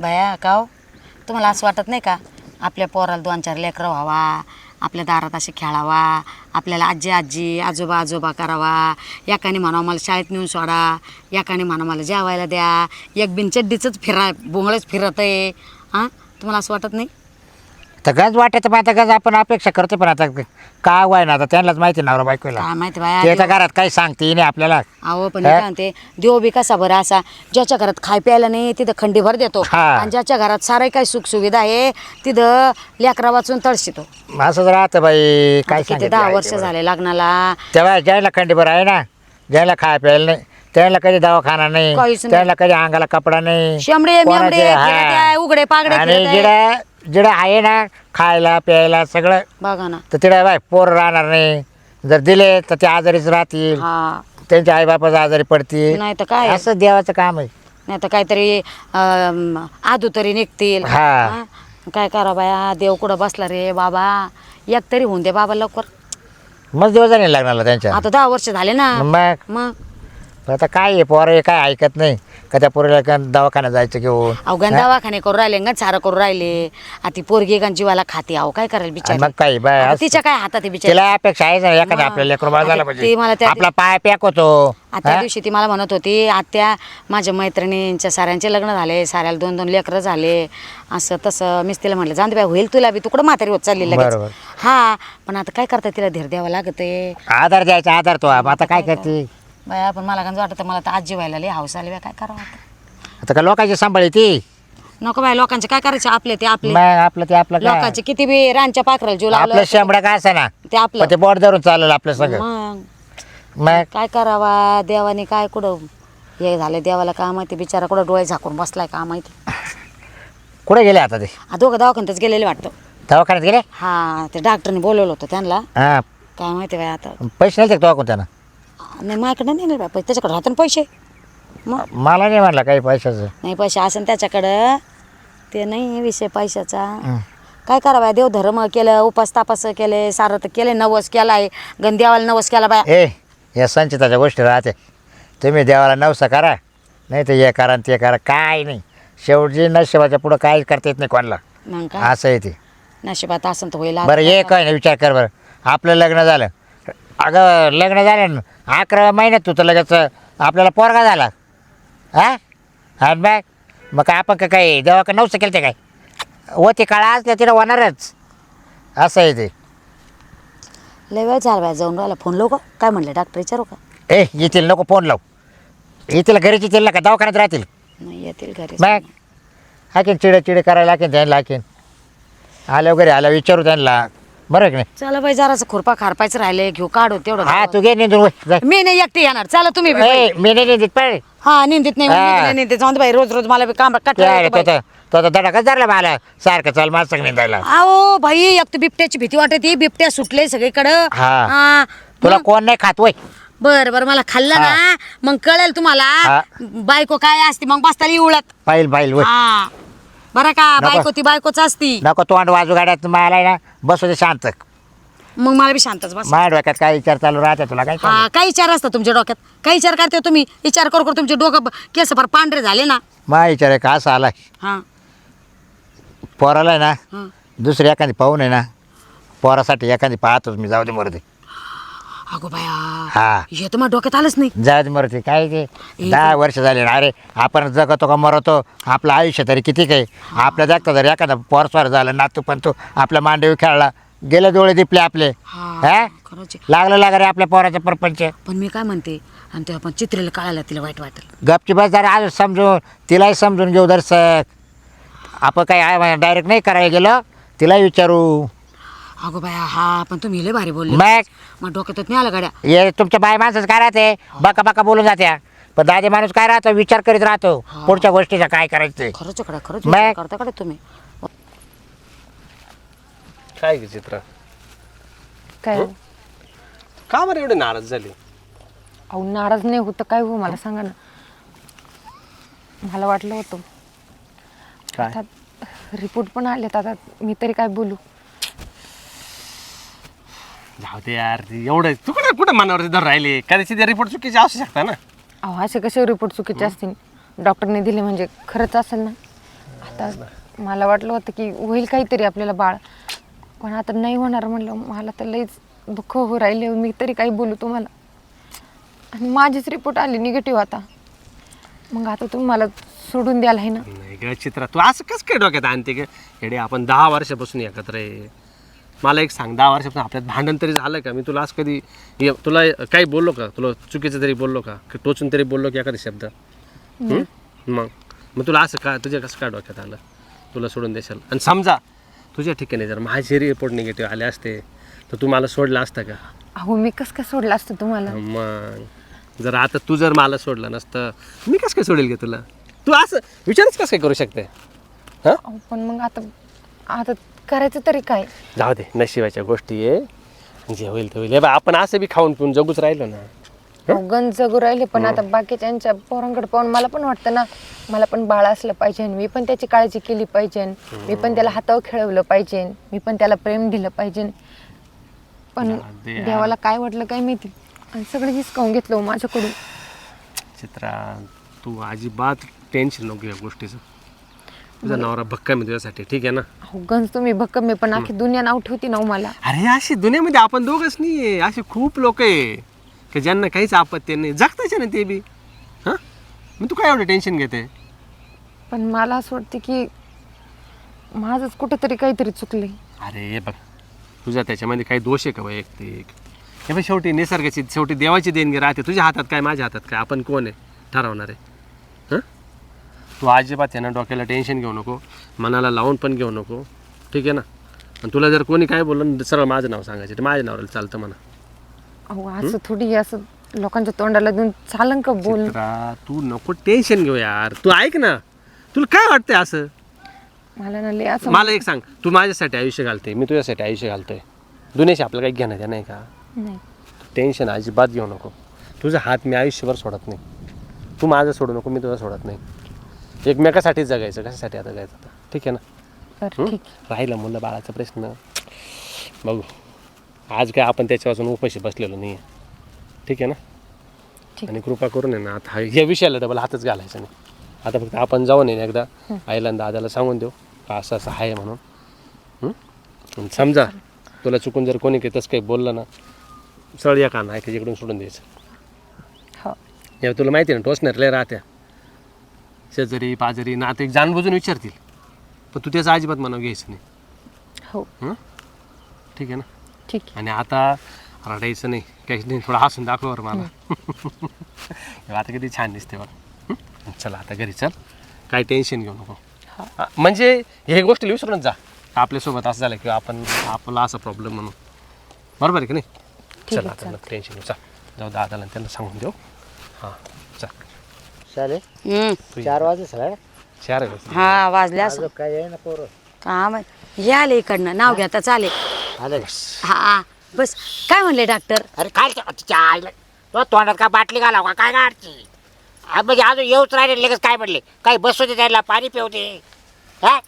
भया काव हो? तुम्हाला असं वाटत नाही का? आपल्या पोराला दोन चार लेकरं व्हावा आपल्या दारात असे खेळावा आपल्याला आजी आजी आजोबा आजोबा करावा एकाने म्हणा मला शाळेत नेऊन सोडा एकाने म्हणा मला जेवायला द्या एक बिन चड्डीचंच फिरा बोंगळेच फिरत आहे हां? तुम्हाला असं वाटत नाही? तर गंज वाटत पण आता गंज आपण अपेक्षा करतो पण आता का वाय ना आता त्यांनाच माहिती नवरा बायकोला काय माहिती बाया त्याच्या घरात काही सांगते नाही आपल्याला अहो पण मी काय म्हणते देव बी कसा बरं असा ज्याच्या घरात खाय प्यायला नाही तिथं खंडीभर देतो हा. आणि ज्याच्या घरात सारे काही सुख सुविधा आहे तिथं लेकरा वाचून तळशितो असंच राहतं बाई काय किती सांगितलं दहा आहे वर्ष ते बरं. झाले लग्नाला तेव्हा ज्याला खंडीभर आहे ना ज्याला खाय प्यायला नाही त्याला कधी दवाखाना नाही काहीच नाही. त्याला कधी अंगाला कपडा नाही शेंबडे कोणाचे- मेंबडे हा. फिरत्या, उघडे पागडे आणि फिरत्या. जिडं जिडं आहे ना खायला प्यायला सगळं बघा ना. तर तिला बाय पोर राहणार नाही. जर दिले तर ते आजारीच राहतील. हा. त्यांच्या आईबापाचा आजारी पडतील. नाही तर काय? असं देवाचं काम आहे. नाही तर काहीतरी अं, आदू तरी निघतील. हा. हा? काय करा बाया देव कुठं बसला रे बाबा? एक तरी होऊन दे बाबा लवकर. मग दिवस नाही लागणार त्यांच्या. आता दहा वर्ष झाले ना. मग? मग? आता काय आहे पोरं हे काय ऐकत नाही. का त्या पोरीला का दवाखान्यात जायचं घेऊन? अवघण दवाखाने करू राहिले गण सारं करू राहिले. आता ती पोरगी गण जीवाला खाते अहो काय करायला आणि बिचारी? मग काय बाय आता असं- तिच्या काय हातात आहे बिचारी? तिला अपेक्षा आहे ना एखादा मग. आपल्या लेकरू बाळ झाला आता ती पाहिजे मला त्या- आपला पाय पॅक होतो. आता त्या हा? दिवशी ती मला म्हणत होती आत्या माझ्या मैत्रिणींच्या साऱ्यांचे लग्न झाले साऱ्याला दोन दोन लेकरं झाले. असं तसं मीच तिला म्हटलं जाऊन दे बाई होईल तुला बी तुकडं म्हातारी होत चालली लगेच? बरोबर. हा पण आता काय करता तिला धीर द्यावा लागत आहे आधार द्यायचा आधार तो आता काय करते? बाया पण मला गंज वाटतं मला तर आजी व्हायला लई हाऊस आली बाई, काय करावं आता? आता का लोकांची सांभाळी ती? नको बाय लोकांचे काय करायचे? आपले ते आपले. मग आपलं ते आपलं काय? लोकांचे किती बी रानच्या पाखराला जीव आपलं लावलं शेंबडा काय असं ना. ते आपलं. पण ते बोट धरून चालेल आपलं सगळं. मग? मग? काय करावा? देवाने काय कुठं? हे झालं देवाला काय माहिती? बिचारा कुठं डोळे झाकून बसलाय का माहिती? कुठे गेले आता ते? दोघं दवाखान्यातच गेलेले वाटतं. दवाखान्यात गेले? हा ते डॉक्टरने बोलवलं होतं त्यांना. हा. काय माहिती बाय आता. पैसे नाही तो कोण त्यानं? नाही माझ्याकडे नाही ना बाय पैसे त्याच्याकडे राहतो ना पैसे. मग? मला नाही म्हणला काही पैशाचं. नाही पैसे असेल त्याच्याकडं ते नाही विषय पैशाचा. हं. काय करा बाय देव धर्म केलं उपास तापास केले सारं तर केले नवस केलाय गंदेवाला नवस केला बाय. ए या संचिताच्या गोष्टी राहते. तुम्ही देवाला नवसा करा नाही तर हे करा आणि ते करा काय नाही. शेवटची नशिबाच्या पुढं काय करता येत नाही कोणाला. मग काय? असं आहे ते. नशिबात असं तर होईल. बरं हे काय नाही विचार कर बरं. आपलं लग्न झालं. अगं लग्न झालं ना अकरा महिन्यात तू तर लगेच आपल्याला पोरगा झाला. हा? आणि मग? मग काय आपण का काय देवा का नवसं केलं ते काय? होते काळा असल्या तिला होणारच. असं आहे ते. लय वेळ झाला बाय जाऊन राहिला फोन लावू का? काय म्हणले डॉक्टर विचारू का? ए येतील नको फोन लाव. येतील घरीच येतील ना का? दवाखान्यात राहतील. नाही येतील घरी मग? हाकीन चिडे चिडे करायला हाकीन त्यांना हाकीन. आल्या वगैरे आल्या विचारू त्यांना. बरं की नाही? चला बाई जरासं खुरपा खारपायचं राहिले घेऊ काढू तेवढं हा तू घे निंदून वय. मी नाही एकटी येणार. चला तुम्ही बी बाई. ए, मी नाही निंदित पाहिजे हा निंदित नाही हा. निंदित नाही निंदित. जाऊन दे बाई रोज रोज मला बी काम तो कट तो तो धडाकाच धरला मला. सारखं चाल मला निंदायला. अहो भाई एक तर बिबट्याची भीती वाटते बिबट्या सुटले सगळीकडं. हा. हा. तुला कोण नाही खात वय. बर बर मला खाल्लं ना मग कळेल तुम्हाला हा. बायको काय असते मग बसताली उळत पाहिल पाहिल वय. हा. बरं का नको. बायको ती बायकोच असती. नको तोंड वाजू गाड्यात मला आहे ना बसू दे शांत. मग मला बी शांतच बस. माझ्या डोक्यात काय विचार चालू राहते तुला काय हा काय विचार असतात तुमच्या डोक्यात? काय विचार करते हो तुम्ही? विचार करू करू तुमचे डोकं ब- केस फार पांढरे झाले ना. माझा विचार आहे का असं आलाय हा. पोराला आहे ना हा. दुसरी एखादी पाहून आहे ना पोरासाठी एखादी पाहतोच मी जाऊ दे मरते अगो बाया हा. हे तर माझ्या डोक्यात आलंच नाही. दे मरते. काय ते? दहा वर्ष झाले ना अरे आपण जगतो का मरतो? आपलं आयुष्य तरी किती काय आपल्या जगता जर एखादा पोरस्वार झालं नातू पण तो आपल्या मांडवी खेळला गेले डोळे दिपले आपले. हा खरंच आहे. लागलं लाग रे आपल्या पोराचा परपंच. पण मी काय म्हणते आणि तेव्हा पण चित्रेला कळायला तिला वाईट वाटेल. गपची बस जरा आज समजून तिलाही समजून घेऊ दर्शक. आपण काही डायरेक्ट नाही करायला गेलो तिलाही विचारू. अगो बाया हा पण तुम्ही लय भारी बोलले. मग? मग डोक्यातच नाही आलं गाड्या? हे तुमच्या बाय माणसाचं काय राहते? बका बका बोलून जात्या. पण दादी माणूस काय राहतो? विचार करीत राहतो. पुढच्या गोष्टीचा काय करायचं ते. खरंच कडा खरंच मग? करता कडे तुम्ही? काय ग चित्र? काय? का बरं एवढे नाराज झाले? अहो नाराज नाही होतं काय हो मला सांगा ना. मला वाटलं होतं. काय? आता रिपोर्ट पण आलेत. आता मी तरी काय बोलू? जाऊ दे यार ते एवढं तू कुठे कुठे मनावरती धर राहिले? कदाचित रिपोर्ट चुकीचे असू शकता ना. अहो असे कसे रिपोर्ट चुकीचे असतील? डॉक्टरने दिले म्हणजे खरंच असेल ना. आता मला वाटलं होतं की होईल काहीतरी आपल्याला बाळ. पण आता नाही होणार म्हणलं. मला तर लईच दुःख हो राहिले मी तरी काही बोलू तुम्हाला. आणि माझीच रिपोर्ट आली निगेटिव्ह आता. मग आता तुम्ही मला सोडून द्याल आहे ना? नाही ग चित्रा तू असं कसं काय डोक्यात आणते ग? आपण दहा वर्षापासून एकत्र आहे. मला एक सांग दहा वर्षापासून आपल्यात भांडण तरी झालं का? मी तुला असं कधी तुला काही बोललो का? तुला चुकीचं तरी बोललो का? की टोचून तरी बोललो की एखादा शब्द? मग? मग तुला असं का तुझ्या कसं काय डोक्यात आलं? तुला सोडून देशाल. आणि समजा तुझ्या ठिकाणी जर माझे रिपोर्ट निगेटिव्ह आले असते तर तू मला सोडलं असतं का? अहो मी कसं काय सोडलं असतं तुम्हाला? मग? जर आता तू जर मला सोडलं नसतं मी कसं काय सोडेल का तुला? तू असं विचारच कसं काय करू शकते? हां? अहो, पण मग आता आता करायचं तरी काय? जाऊ दे नशिबाच्या गोष्टी आहे. जे होईल ते होईल. हे बघ, आपण असं बी खाऊन पिऊन जगूच राहिलो ना. गंज जगू राहिले पण आता बाकीच्यांच्या पोरांकडे पाहून मला पण वाटतं ना मला पण बाळ असलं पाहिजे मी पण त्याची काळजी केली पाहिजे. मी पण त्याला हातावर खेळवलं पाहिजे. मी पण त्याला प्रेम दिलं पाहिजे. पण. देवाला काय वाटलं काय माहिती? आणि सगळं हिसकावून घेतलं हो माझ्याकडून. चित्रा तू अजिबात टेन्शन नको या गोष्टीचं. तुझा नवरा भक्कम आहे तुझ्यासाठी ठीक आहे ना? अहो गंज तुम्ही भक्कम आहे पण आखी दुनिया नाव ठेवती ना हो मला. अरे अशी दुनियामध्ये आपण दोघच नाही आहे असे खूप लोक आहे. की ज्यांना काहीच आपत्ती नाही. जगताचे ना ते बी. हां? मग तू काय एवढं टेन्शन घेते? पण मला असं वाटतं की माझंच कुठंतरी काहीतरी चुकले अरे हे बघ. तुझा त्याच्यामध्ये काही दोष आहे का वैयक्तिक? हे बघ शेवटी निसर्गाची शेवटी देवाची देणगी राहते. तुझ्या हातात काय माझ्या हातात काय? आपण कोण आहे? ठरवणार. आहे तू अजिबात आहे ना डोक्याला टेन्शन घेऊ नको मनाला लावून पण घेऊ नको. ठीक आहे ना? आणि तुला जर कोणी काय बोललं सरळ माझं नाव सांगायचं ते माझ्या नावाला चालतं म्हणा. अहो असं थोडी असं लोकांच्या तोंडाला देऊन चालन का बोल? चित्रा तू नको टेन्शन घेऊ यार. तू ऐक ना. तुला काय वाटतंय असं? मला ना लय असं मला एक सांग. तू माझ्यासाठी आयुष्य घालते मी तुझ्यासाठी आयुष्य घालतोय. दुनियाशी आपलं काही घेणं आहे का? नाही. टेन्शन अजिबात घेऊ नको. तुझा हात मी आयुष्यभर सोडत नाही. तू माझं सोडू नको मी तुझं सोडत नाही. एकमेकासाठीच जगायचं कशासाठी आता जगायचं आता? ठीक आहे ना? बरं? ठीक राहिलं मुलं बाळाचा प्रश्न. बघू. आज काय आपण त्याच्यापासून उपाशी बसलेलो नाही ठीक आहे ना? ठीक. आणि कृपा करून आहे ना आता हा- या विषयाला डबल हातच घालायचा नाही. आता फक्त आपण जाऊन येईन एकदा आईला आणि दादाला सांगून देऊ. का असं असं आहे म्हणून. हं? आणि समजा तुला चुकून जर कोणी काही तसं काही बोललं ना सरळ या कान ऐकायचं इकडून सोडून द्यायचं. हो. या तुला माहिती आहे ना टोचणार लय राहत्या. शेजारी पाजारी नाते जाणबुजून विचारतील. पण तू त्याचं अजिबात मनाव घ्यायचं नाही. हो. ठीक आहे ना? ठीक आहे. आणि आता रडायचं नाही. काहीच नाही थोडं हसून दाखव बरं मला. हे. आता किती छान दिसते बघ हं? चला आता घरी चल. काही टेन्शन घेऊ नको. हा. हा, म्हणजे हे गोष्टी विसरूनच जा. आपल्यासोबत असं झालं किंवा आपण आपला असा प्रॉब्लेम म्हणून. बरोबर आहे की नाही? ठीक चला आहे, आता टेन्शन घेऊ. चल. जाऊ दादाला आणि त्यांना सांगून देऊ. हां. चल? चालेल हम्म. चार वाजले सर चार आहे बस. हा वाजल्या असं. काय आहे ना पोरं. हे आले इकडनं. नाव घ्या आता चालेल. आलं हा बस. काय म्हणले डॉक्टर अरे काय ते- तिच्या आईला तो तोंडात का बाटली घालाव? का काय गाडची? आ, म्हणजे अजून येऊच राहिले लगेच काय म्हणले? काही बसू दे त्याला पाणी पिऊ दे हा?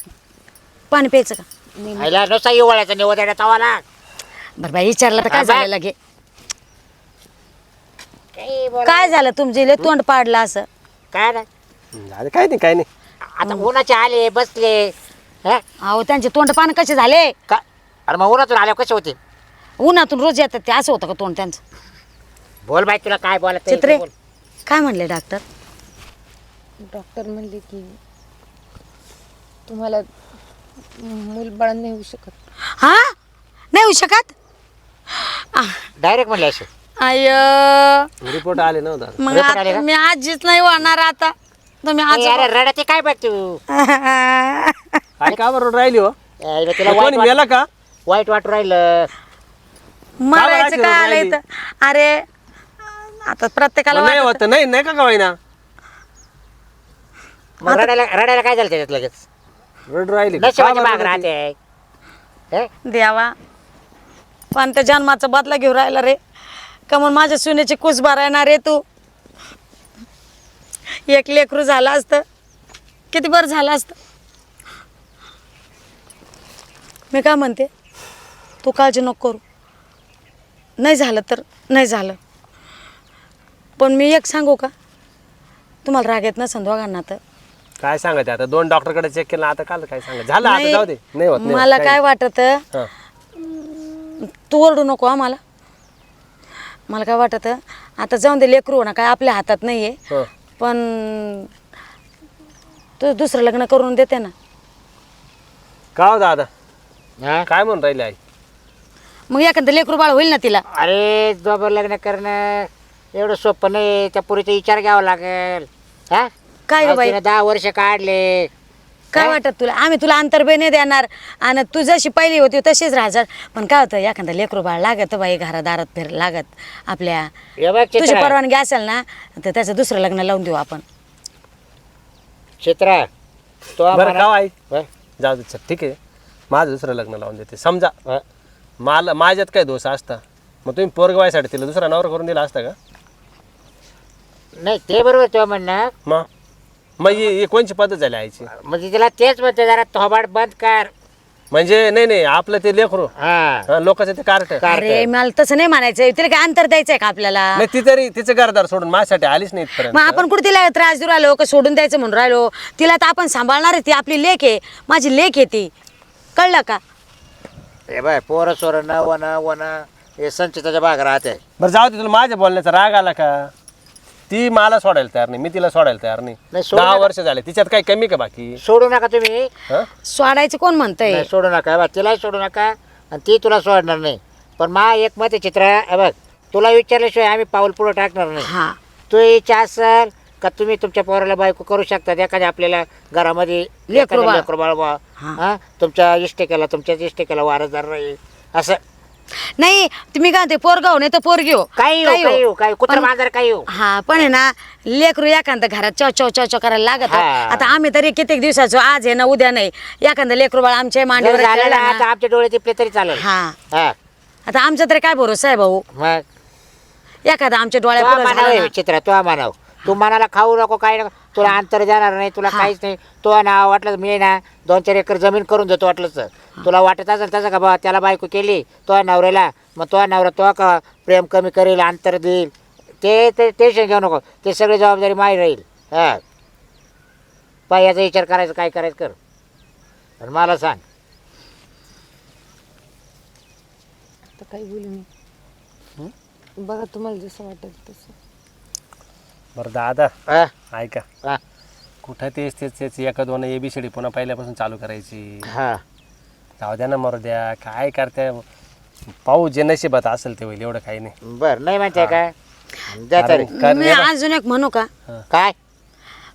पाणी प्यायचं का? आईला नुसता येवळायचा निवड देण्यात तवाला. बरं बाई विचारलं तर काय हा, बाय. झालं लगे काय झालं तुमचे? लय तोंड पाडलं असं. काय ना झालं काय नाही काय नाही. आता उन्हाचे आले बसले हा? अहो त्यांचे तोंड पान कसे झाले? का अरे मग उन्हातून आले कसे होते? उन्हातून रोज येतात ते असं होतं का तोंड त्यांचं? बोल बाई तुला काय बोलत चित्रे काय म्हणले डॉक्टर? डॉक्टर म्हणले की तुम्हाला मूल बाळ नाही होऊ शकत. हा? नाही होऊ शकत? डायरेक्ट म्हणले असे. आय रिपोर्ट आले ना दादा मग आले का? मी आजीच नाही होणार आता. तुम्ही आज अरे रडते काय बघ तू? काय का बरोबर राहिली हो? तुला कोणी वाईट वाट- मेला का? वाईट वाटू राहिलं. मरायचं काय आलं? इथं अरे आता प्रत्येकाला नाही वाटतं- होत नाही नाही का गवाईना मग रडायला रडायला काय झालं त्याच्यात लगेच? रड राहिली का? नशिबाची का माग बरं राहते. हे? देवा. पण त्या जन्माचा बदला घेऊन राहिला रे? का मग माझ्या सुनेची कुस भरायणार रे तू? एक लेकरू झालं असतं. किती बरं झालं असतं. मी काय म्हणते? तू काळजी नको करू. नाही झालं तर नाही झालं. पण मी एक सांगू का? तुम्हाला राग येत नसेल दोघांना तर. काय सांगायचं आता? दोन डॉक्टरकडे चेक केलं आता काल काय सांगा झालं आता नाही, जाऊ दे. नाही होत नाही होत. मला काय वाटत? हा. तू ओरडू नको आम्हाला मला काय वाटत आता जाऊन दे लेकरू ना काय आपल्या हातात नाहीये. हं. पण तू दुसरं लग्न करून देते ना. का हो दादा? हा? काय म्हणून राहिले आई? मग एखादं लेकरू बाळ होईल ना तिला? अरे दोघं लग्न करणं एवढं सोपं नाही त्या पुरीचा विचार घ्यावा लागेल. हा? काय गं बाई? तिनं दहा वर्ष काढले काय वाटत तुला? आम्ही तुला अंतर्बे नाही देणार. आणि तू जशी पहिली होती तशीच राहणार. पण काय होतं एखादं लेकरू बाळ लागत बाई घरादारात फिर लागत आपल्या. हे बघ तुझी चित्रा. परवानगी असेल ना तर त्याचं दुसरं लग्न लावून देऊ आपण. चित्रा तो बरं आम्हाला- का आई. हा? जाऊ दे चल ठीक आहे. माझं दुसरं लग्न लावून देते. समजा हा? मला माझ्यात काय दोष असता. मग तुम्ही पोरगवायसाठी तिला दुसरा नवरा करून दिला असता का? नाही ते बरोबर तो म्हणणं मग? मग ही ही कोणची पद्धत झाली आईची? म्हणजे तिला तेच म्हणते जरा थोबाड बंद कर. म्हणजे नाही नाही आपलं ते लेकरू. हा. हा, लोकांचं ते कार्ट. अरे मला तसं नाही म्हणायचं तिला काय अंतर द्यायचंय का आपल्याला? नाही ती तरी तिचं घरदार सोडून माझ्यासाठी आलीच नाही मग आपण कुठे तिला त्रास देऊ राहिलो का सोडून द्यायचं म्हणून राहिलो? तिला तर आपण सांभाळणार आहे ती आपली लेख आहे. माझी लेख आहे ती. कळलं का? हे बाय पोरं सोरं न वन वन हे संचिताच्या भाग राहते. बरं जाऊ दे तुला माझ्या बोलण्याचा राग आला का? ती मला सोडायला तयार नाही मी तिला सोडायला तयार नाही. नाही, सोडू दहा नका. वर्ष झाले तिच्यात काही कमी का बाकी? सोडू नका तुम्ही. हं? सोडायचं कोण म्हणतंय? नाही, सोडू नका. बा तिलाही सोडू नका आणि ती तुला सोडणार नाही. पण मा एक मत आहे चित्र हे बघ तुला विचारल्याशिवाय आम्ही पाऊल पुढे टाकणार नाही. हा. तू इच्छा असेल का तुम्ही तुमच्या पोराला बायको करू शकता एखाद्या आपल्याला घरामध्ये लेकरू बाळ. लेकरू बाळ बा हा. हा? तुमच्या इष्टेकाला तुमच्याच इष्टेकाला वारसदार राहील. असं. नाही तुम्ही काय ते पोरगा हो नाही तर पोरगी हो काही हो काही काही हो. काही कुत्र पण- मांजर काही हो हा पण आहे ना लेकरू एखादं घरात चव चव चव चव करायला लागत. हो. हा. आता आम्ही तरी कित्येक दिवसाचो आज आहे ना उद्या नाही. एखादं लेकरू बाळ आमच्या जर मांडीवर झालं खेळलं ना ना, आता आमचे डोळे तिपले तरी चालेल. हा. हा. आता आमचा तरी काय भरोसा आहे भाऊ? मग? एखादा आमच्या तो डोळ्या मानाव चित्र तो मानाव तू मनाला खाऊ नको काही नको. तुला अंतर देणार नाही तुला काहीच नाही. तो नाव वाटलं मी ना दोन चार एकर जमीन करून देतो वाटलं तर तुला वाटत असेल तसं का बाबा त्याला बायको केली तो नवऱ्याला. मग तो नवरा तो का प्रेम कमी करेल अंतर देईल. ते ते टेन्शन घेऊ नको. ते सगळी जबाबदारी माही राहील. हा. पाय याचा विचार करायचा काय करायचं कर. आणि मला सांग. आता काही बोलू मी? बघा तुम्हाला जसं वाटेल तसं. बरं दादा. हा. ऐका. हा. कुठं तेच तेच तेच एका दोन एबीसीडी पुन्हा पहिल्यापासून चालू करायची. हा. जाऊ द्या ना मरू द्या. काय करते? पाहू जे नशिबात असेल ते होईल एवढं काही नाही. बरं नाही काय? तरी कारण- कारण मी अजून एक म्हणू का? काय?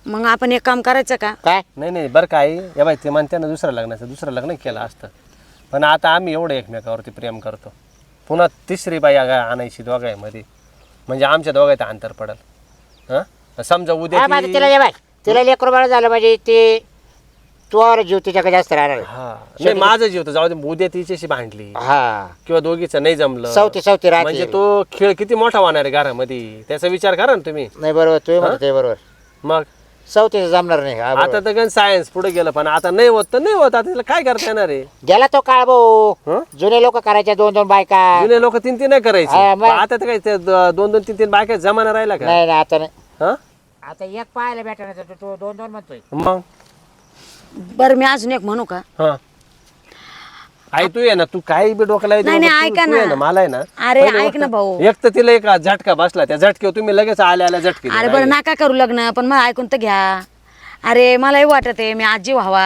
मग आपण एक काम करायचं का? काय? नाही नाही बरं काय या बाई ते म्हणते ना दुसरं लग्नाचं दुसरं लग्न केलं असतं. पण आता आम्ही एवढं एकमेकावरती प्रेम करतो. पुन्हा तिसरी बाई आगा आणायची दोघांमध्ये. म्हणजे आमच्या दोघांत अंतर पडल. हां? समजा उद्या हा माझं ती- तिला ये बाय. तिला लेकरू बाळ झालं म्हणजे ते तुझ्यावर जीव तिच्याकडे जास्त राहणार आहे. हा. नाही माझं जीव तर जाऊ दे उद्या तिच्याशी भांडली. हा. किंवा दोघीचं नाही जमलं. सवती सवती राहते. म्हणजे तो खेळ किती मोठा होणार आहे घरामध्ये? त्याचा विचार करा ना तुम्ही. नाही बरोबर. तुम्ही म्हणतो बरोबर. मग? सवतीचं जमणार नाही. हा, बरोबर. आता तर गण सायन्स पुढे गेलं पण आता नाही होत तर नाही होत. आता त्याला काय करता येणार आहे? गेला तो काळ भाऊ. हं? जुने लोक करायचे दोन दोन बायका. जुने लोक तीन तीन नाही करायचे. हा, मग. पण आता तर काय ते द- दोन दोन तीन तीन बायका जमाना राहिला का? नाही नाही आता नाही. हा? आता एक पाहायला भेटणार नाही, तो दोन दोन म्हणतोय. मग? बरं मी अजून एक म्हणू का? हा. आई तू ये ना तू काही बी डोक्याला येते नाही, बाबा, नाही, तू- ऐका तू ये ना. मला आहे ना अरे, पहिली ऐक ना भाऊ. एक तर तिला एक झटका बसला त्या झटक्यावर तुम्ही लगेच आल्या आल्या झटके अरे. बरं नका करू लग्न पण मग ऐकून तर घ्या अरे मलाही वाटत आहे मी आजी व्हावा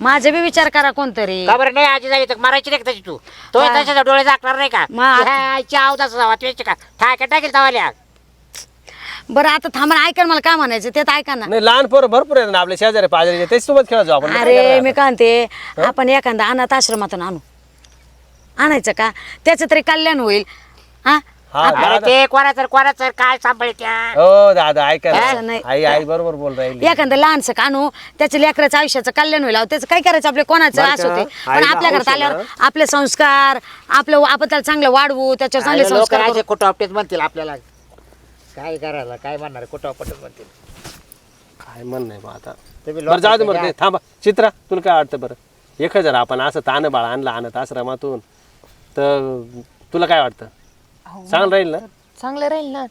माझा बी विचार करा कोणतरी का बरं नाही आजी जागी तर मारायची नाही का तशी तू तो काय? तशाचा डोळे दाखणार नाही का मग ह्या आईची आवदास जावा का ठाक्या टाकेल तवाल्या बरं आता थांबा ना, ऐका ना मला काय म्हणायचं ते तर ऐका ना नाही लहान पोरं भरपूर आहेत ना आपल्या शेजारी पाजारी त्याच सोबत खेळत जाऊ आपण अरे मी काय म्हणते आपण एखादा अनाथ आश्रमातून आणू आणायचं का त्याचं तरी कल्याण होईल हा हा अरे दादा. ते कोणाचं कोणाचं काय सांभाळत्या हो दादा ऐका ना. असं नाही. आई आई बरोबर बोल राहिली एखादं लहानसं कानू त्याच्या लेकराचं आयुष्याचं कल्याण होईल अहो, त्याचं काय करायचं आपले कोणाचं बरं का? होते पण आईला आपल्या घरात आल्यावर? आपले संस्कार आपलं आपण त्याला चांगलं वाढवू त्याच्यावर चांगले लोक संस्कार असे करू. कुठं म्हणतील आपल्याला काय करायला काय म्हणणार कुठं अपडेट म्हणतील? काय म्हण नाही बा आता. तुम्ही बरं जाऊ दे बरं थांबा. चित्रा तुला काय वाटतं बरं? एक हजार आपण असं तान बाळ आणलं आणत आश्रमातून तर तुला काय वाटतं? चांगलं राहील ना? चांगलं राहील ना.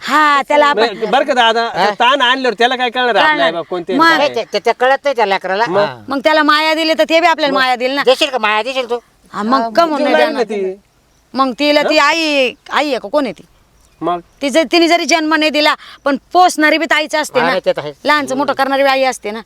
हा त्याला आपण नाही, बरं का दादा ताण आणल्यावर त्याला काय कळणार आहे आपल्या आईबाप कोणते? मग- नाही, ते- ते ते कळत नाही त्या लेकराला. हा. मग त्याला माया दिली तर ते बी आपल्याला माया दिली ना. देशील का? माया देशील तू? हा, मग कमून नाही तुला देणार? आहे ना ती. मग तिला ती आई आई आहे का? कोण आहे ती? मग? ती जर तिने जरी जन्म नाही दिला पण पोसणारी बी ताईच असते हा, ना ते तर आहेच. लहानचं मोठं करणारी बी आई असते ना.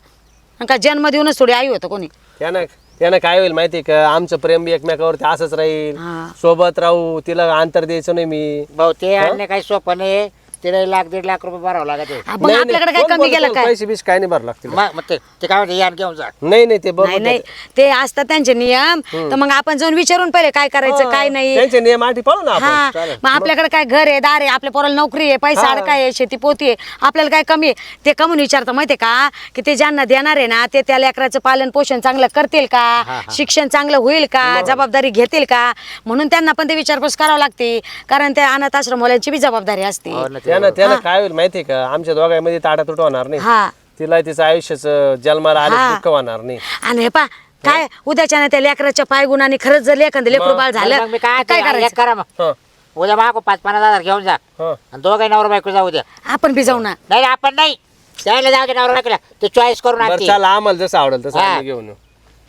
आणि का जन्म देऊनच थोडी आई होतं कोणी. त्यानं त्यानं काय होईल माहितीये का? आमचं प्रेम बी एकमेकावरती असंच राहील. हा. सोबत राहू तिला अंतर द्यायचं नाही मी. भाऊ ते आणणे काही सोपं नाही. तिला लाख दीड लाख रुपये भरावं लागत. हा, मग नाही, नाही, आपल्याकडे काय कोण कमी बोलतं गेलं काय? पैसे बीस काय नाही भरला लागतील. मग मग ते ते काय म्हणते यान घेऊन जा. नाही नाही ते नाही बरोबर नाही ते असतात त्यांचे नियम. तर मग आपण जाऊन विचारून पहिले काय करायचं काय नाही. त्यांचे नियम आठी पाळू ना हा. आपण चालेल. मग आपल्याकडे काय घर आहे दार आहे आपल्या पोराला नोकरी आहे पैसा अडकाय आहे शेती पोती आहे. आपल्याला काय कमी आहे? ते कमून विचारतं माहितीये का? की ते ज्यांना देणार आहे ना ते त्या लेकराचं पालन पोषण चांगलं करतील का? शिक्षण चांगलं होईल का? जबाबदारी घेतील का? म्हणून त्यांना पण ते विचारपूस करावं लागते. कारण त्या अनाथ आश्रम मुलांची बी जबाबदारी असते. हो ना ते. त्यानं त्यानं काय होईल माहितीये का? आमच्या दोघांमध्ये ताटा तुट होणार नाही. हा. तिला तिचं आयुष्याचं जन्माला आले हा. दुःख होणार नाही. आणि हे पा काय? उद्याच्या ना त्या लेकराच्या पायगुणाने खरंच जर लेखन लेकरू बाळ झालं मग मी काय तर काय ते- एक करायचं? करा मग. हं, उद्या मागो पाच पन्नास हजार घेऊन जा. हं. आणि दोघं नवरा बायको जाऊ द्या आपण बी जाऊ ना. नाही नाही, आपण नाही. त्याला जाऊ दे नवरा बायकोला. ते चॉईस करून बरं आणते. चला आम्हाला जसं आवडेल तसं हा. आम्ही घेऊन येऊ.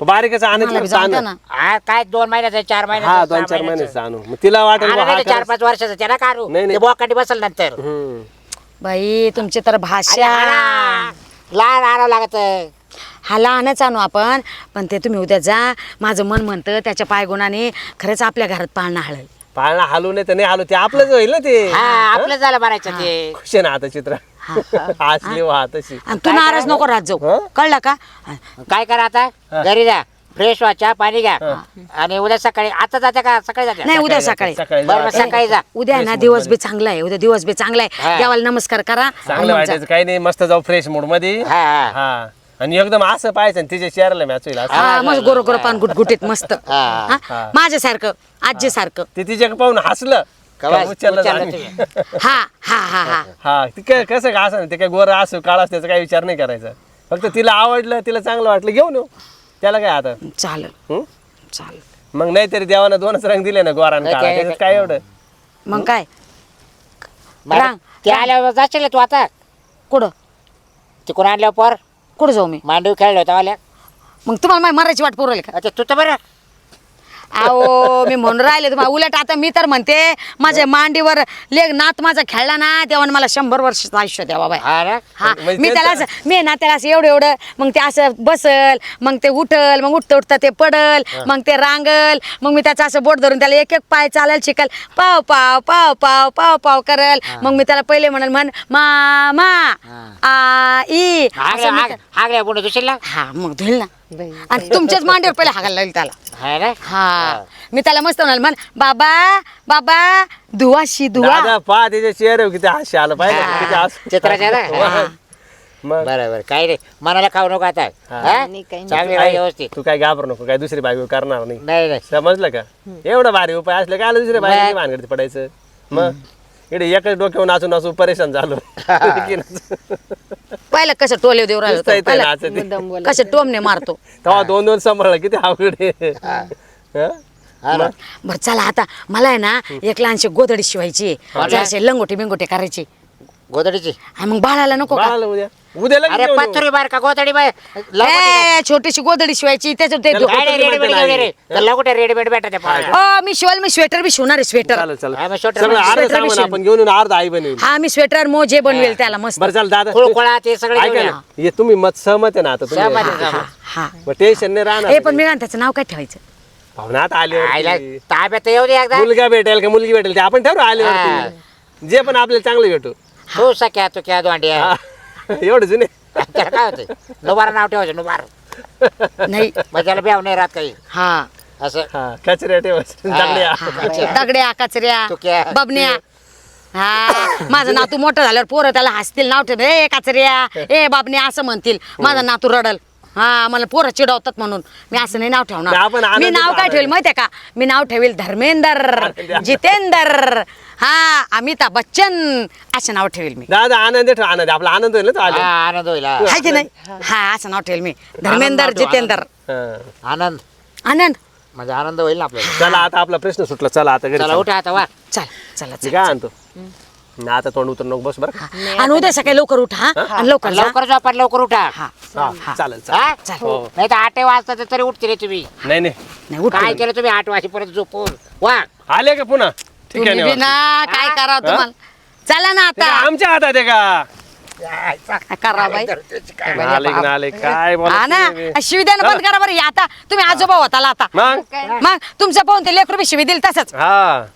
बारीकच मला बी आणत जाऊ द्या ना. हा काय दोन महिन्याचं चार हा महिन्याचं दोन चार महिन्याचं. आणू. मग तिला वाटेल बुवा, हा चार. पाच वर्षाचं त्याला काढू नाही, नाही. ते बोकांडी बसल नंतर. हम्म. बाई तुमची तर अरे भाषा. आणा. लहान आणावं लागत हा लहानच आणू आपण. पण ते तुम्ही उद्या जा. माझं मन म्हणतं त्याच्या पायगुणाने खरंच आपल्या घरात पाळणं हळल पाळणा हालू नाही तर नाही हालू. ते आपलंच होईल ना ते. हा आपलं झालं म्हणायचं ते. खुश आहे ना आता चित्र? हसली वा तशी. आणि तू नाराज नको राहत जाऊ. हं? कळलं का? काय करा आता? घरी जा. फ्रेश व्हा चहा पाणी घ्या. आणि उद्या सकाळी आता जाते का? सकाळी जाते. नाही उद्या सकाळी. सकाळी बरं मग. सकाळी जा. उद्या ना दिवस बी चांगला आहे. उद्या दिवस बी चांगला आहे. हा. देवाला नमस्कार करा आणि चांगलं मग जा. वाटायचं काही नाही. मस्त जाऊ फ्रेश मूडमध्ये. हा हा. हा. आणि एकदम असं पाहायचं आणि तिच्या चेहऱ्याला मॅच होईल असं. हा गोरो गोरो पान गुटगुटीत मस्त. हा. हा? माझ्यासारखं आजी सारखं ते तिच्या पाहून हसलं. का का बस, उचललं उचललं जाणी. तुम्ही. हा हा हा हा. हा ती काय कसं का असं ते काय गोर असो काळ असो त्याचा काही विचार नाही करायचा. फक्त तिला आवडलं तिला चांगलं वाटलं घेऊन येऊ. त्याला काय आता? चालेल. हं? चालेल. मग नाहीतरी देवानं दोनच रंग दिले ना गोरा आणि काळा काय- त्याच्यात काय एवढं? मग काय? रांग, ते आल्यावर जाशील तू आता? कुठं? तिकडून आणल्यावर पोर? कुठं जाऊ मी? मांडवी खेळलो होता आल्या. मग तुम्हाला माझी मराठी वाट पुरवली का? अच्छा तू तर बरं. अहो मी म्हणून राहिले तुम्हाला उलट आता मी तर म्हणते माझ्या मांडीवर लेग नात माझा खेळला ना तेव्हा मला शंभर वर्षाचं आयुष्य द्या बाबा हा ना? हा. म्हणजे मी त्याला असं मी ना त्याला असं एवढं एवढं मग ते असं बसल मग ते उठल मग उठता उठता ते पडल मग ते रांगल मग मी त्याचं असं बोट धरून त्याला एक एक पाय चालायला शिकल. पाव पाव पाव पाव पाव पाव करल. मग मी त्याला पहिले म्हणल म्हण मामा आ ई. असं मी बुंड हा मग धुईल ना. आणि तुमच्याच मांडीवर पहिले हागायला लागेल त्याला. हा ना? हा. मी त्याला मस्त म्हणाल म्हण बाबा बाबा धुवाशी धुवा. दादा पहा त्याच्या चेहऱ्यावर किती हास्य आलं पाहिजे हा. किती हास्य. चित्राच्या ना? हा. मग? बरं बरं काही नाही. मनाला खाऊ नको आता. हा? नाही, काही नाही. चांगली राहा व्यवस्थित. तू काय घाबरू नको काय दुसरी बायको करणार नाही. नाही नाही. समजलं का? एवढं भारी उपाय असले काय दुसऱ्या बायको भानगडीत पडायचं? मग? इकडे एकच डोक्यावर नाचून नाचून परेशान झालो. पाहिलं कसं टोले देऊ राहिलो दिसता तो. येतं पाहिलं? नाचत. ते. मुद्दाम बोला कसं टोमने मारतो? तेव्हा दोन दोन सांभाळलं किती अवघड. हं? हा? ना. बर चला आता. मला आहे ना एक लहानशी गोधडी शिवायची जराशे लंगोटे बिंगोटे करायची. गोदडीची हा, मग बाळाला नको का? बाळाला उद्या. उद्या लगेच अरे घेऊन येऊ. बार का गोदडी बाय? ए, छोटीशी गोधडी शिवायची त्याच्यात ते रेडीमेड घेऊन ये रे. त्याला कुठे रेडीमेड अ, मी शिवाल मी स्वेटर बी शिवणार आहे स्वेटर. चालेल चालेल. हा, मग स्वेटर सगळं बनवून- अर्ध स्वेटर बी सामान शिवून. आपण घेऊन येऊन अर्ध आई बनवेल हा मी स्वेटर मोजे बनवेल त्याला मस्त. बरं चाल दादा. कुळकुळा ते सगळे ऐका घेऊन ना हे तुम्ही मत सहमत आहे ना आता सहमत आहे, तुम्ही सहमत. हा. मग टेन्शन नाही राहणार हे पण मी म्हणते, त्याचं नाव काय ठेवायचं? भावनात आले आईला ताब्यात येऊ दे एकदा. मुलगा भेटेल का मुलगी भेटेल ते आपण ठरवू आले जे पण आपल्याला चांगलं भेटू. तू सख्या तू क्या दोंडी हा. एवढं जुने? त्याला काय होते नुबार नाव ठेवायचं नुबार. नाही. मग त्याला ब्याव नाही राहत काही. हा. असं. हा कचऱ्या ठेवायचं. दगड्या. दगड्या कचऱ्या तुक्या. बबन्या. हा. माझं नातू मोठं झाल्यावर पोरं त्याला हसतील नाव ठेव. ए कचऱ्या. ए बाबन्या असं म्हणतील. माझा नातू रडल. हा मला पोरं चिडवतात म्हणून. मी असं नाही नाव आपण ठेवणार आनंदी मी नाव काय. ठेवेल माहितीये का? मी नाव ठेवेल धर्मेंदर जितेंदर. हा अमिताभ बच्चन असं नाव ठेवेल मी. दादा आनंद ठेव आनंद. आपला आनंद होईल ना तो हा आनंद होईल हा. हाय की नाही? हा असं नाव ठेवेल मी. धर्मेंदर नाव ठेव, जितेंदर. हा. आनंद. आनंद. म्हणजे आनंद होईल ना आपल्याला. चला आता आपला प्रश्न सुटला. चला आता घरी चला चला. उठा आता वा. चल चला मी चल. काय आणतो ना आता तोंड उतर नको बस बरं का? आणि उद्या सकाळी लवकर उठा हा? आणि लवकर जा. लवकर झोपा लवकर उठा. हा. हा चालेल चालेल. हा? नाही तर आठ वाजता तर तरी उठते रे तुम्ही. नाही नाही. नाही उठ काय केलं तुम्ही आठ वाजेपर्यंत झोपून? वा. आले का पुन्हा? ठीक तुम्ही बी काय करा तुम्हाला? चला ना ते काय आता आमच्या हातात आहे का? करा बाई. काय हा ना. बोला बंद करा बरं. हे आता तुम्ही आजोबा होताला आता. मग? मग तुमचं पाहून ते लेकरू बी शिवी दिली तसंच. हा.